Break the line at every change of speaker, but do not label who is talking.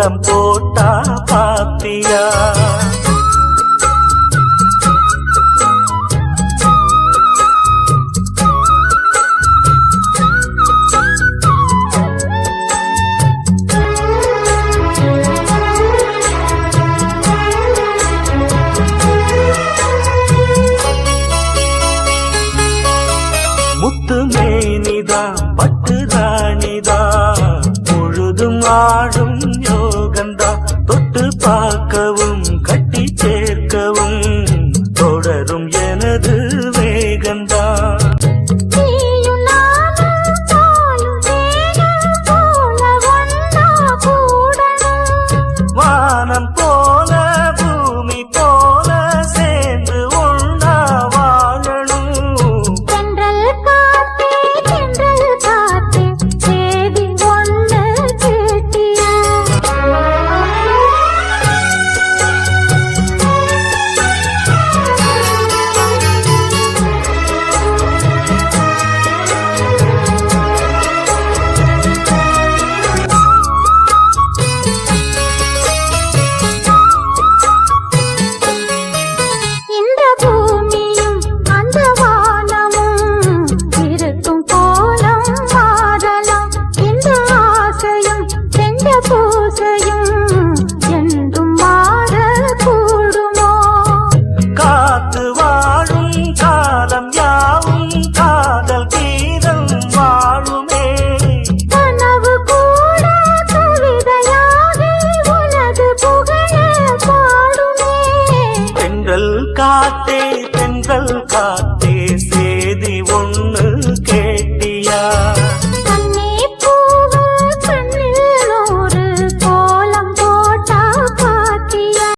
கோலம் போட்டா பாத்தியா?
பூஜையும் என்றும் மாற கூடுமோ?
காத்து வாழும் காலம் யாவும் காதல் கீதம் வாழுமே.
கனவு கூட கவிதையாகி உனது புகழ பாடுமே.
காத்தே பெண்கள் காத்தே சேதி